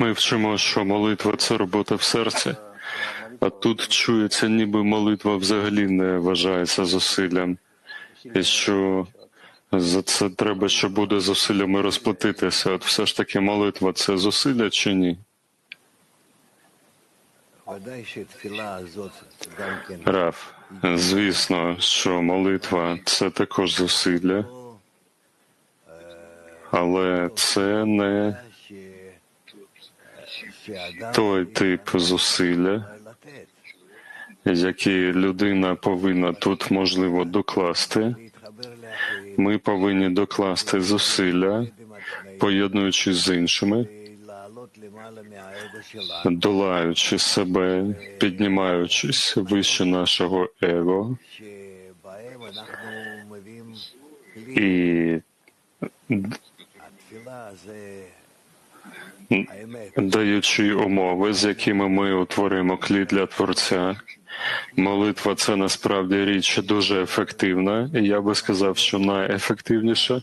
Ми вчимо, що молитва це робота в серці, а тут чується, ніби молитва взагалі не вважається зусиллям, і що за це треба, що буде зусиллями розплатитися. От все ж таки молитва це зусилля чи ні? Раф, звісно, що молитва це також зусилля, але це не той тип зусилля, які людина повинна тут можливо докласти. Ми повинні докласти зусилля, поєднуючись з іншими, долаючи себе, піднімаючись вище нашого его. І даючи умови, з якими ми утворимо клі для творця. Молитва це насправді річ дуже ефективна, і я би сказав, що найефективніша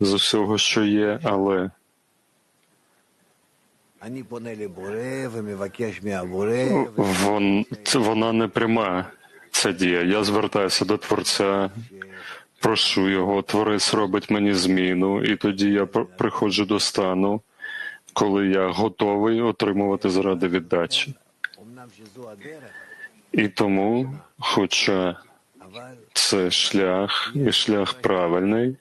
з усього, що є, але вона не пряма. Ця дія. Я звертаюся до Творця, прошу його, творець робить мені зміну, і тоді я приходжу до стану, коли я готовий отримувати заради віддачі. І тому, хоча це шлях і шлях правильний,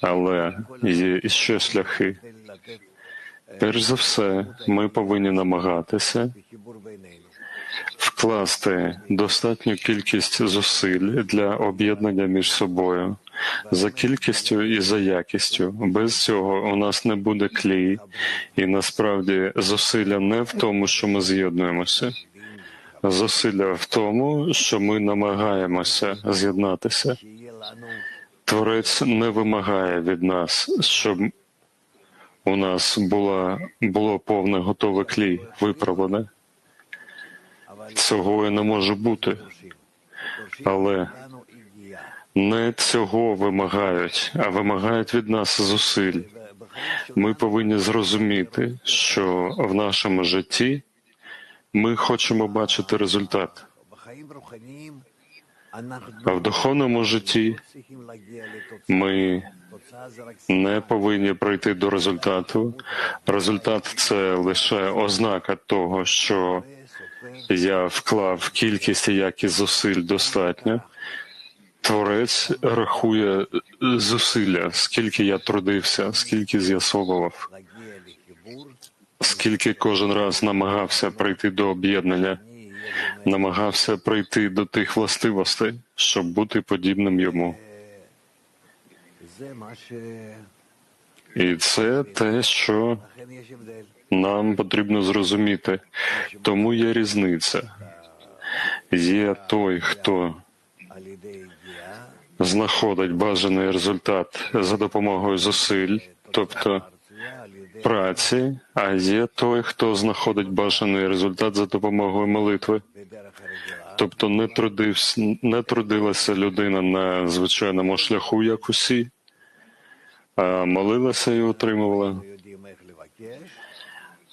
але є іще шляхи. Перш за все, ми повинні намагатися вкласти достатню кількість зусиль для об'єднання між собою за кількістю і за якістю. Без цього у нас не буде клій, і насправді зусилля не в тому, що ми з'єднуємося. Зусилля в тому, що ми намагаємося з'єднатися. Творець не вимагає від нас, щоб у нас була було повне готове клій виправлене цього я не може бути, але не цього вимагають, а вимагають від нас зусиль. Ми повинні зрозуміти, що в нашому житті ми хочемо бачити результат. А в духовному житті ми не повинні прийти до результату. Результат це лише ознака того, що я вклав кількість як і зусиль достатньо. Творець рахує зусилля, скільки я трудився, скільки з'ясовував, скільки кожен раз намагався прийти до об'єднання, намагався прийти до тих властивостей, щоб бути подібним йому. І це те, що нам потрібно зрозуміти. Тому є різниця. Є той, хто знаходить бажаний результат за допомогою зусиль, тобто праці, а є той, хто знаходить бажаний результат за допомогою молитви. Тобто не трудився, не трудилася людина на звичайному шляху, як усі, а молилася і отримувала.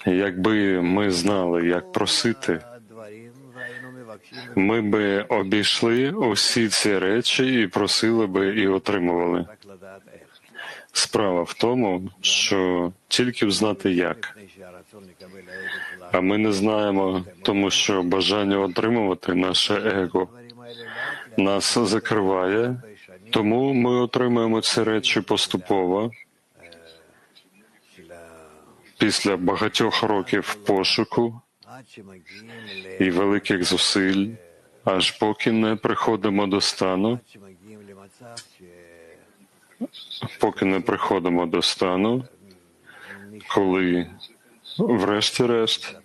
Якби ми знали, як просити, ми би обійшли усі ці речі і просили би і отримували. Справа в тому, що тільки взнати як. А ми не знаємо, тому що бажання отримувати наше его нас закриває, тому ми отримуємо ці речі поступово після багатьох років пошуку і великих зусиль, аж поки не приходимо до стану, поки не приходимо до стану, коли, врешті-решт,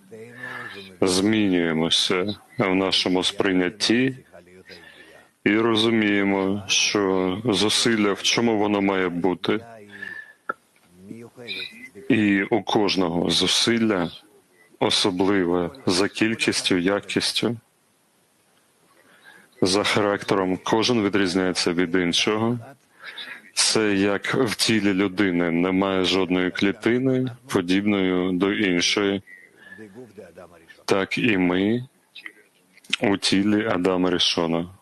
змінюємося в нашому сприйнятті. І розуміємо, що зусилля в чому воно має бути, і у кожного зусилля особливе за кількістю, якістю, за характером кожен відрізняється від іншого. Це як в тілі людини немає жодної клітини, подібної до іншої, так і ми у тілі Адама Рішона.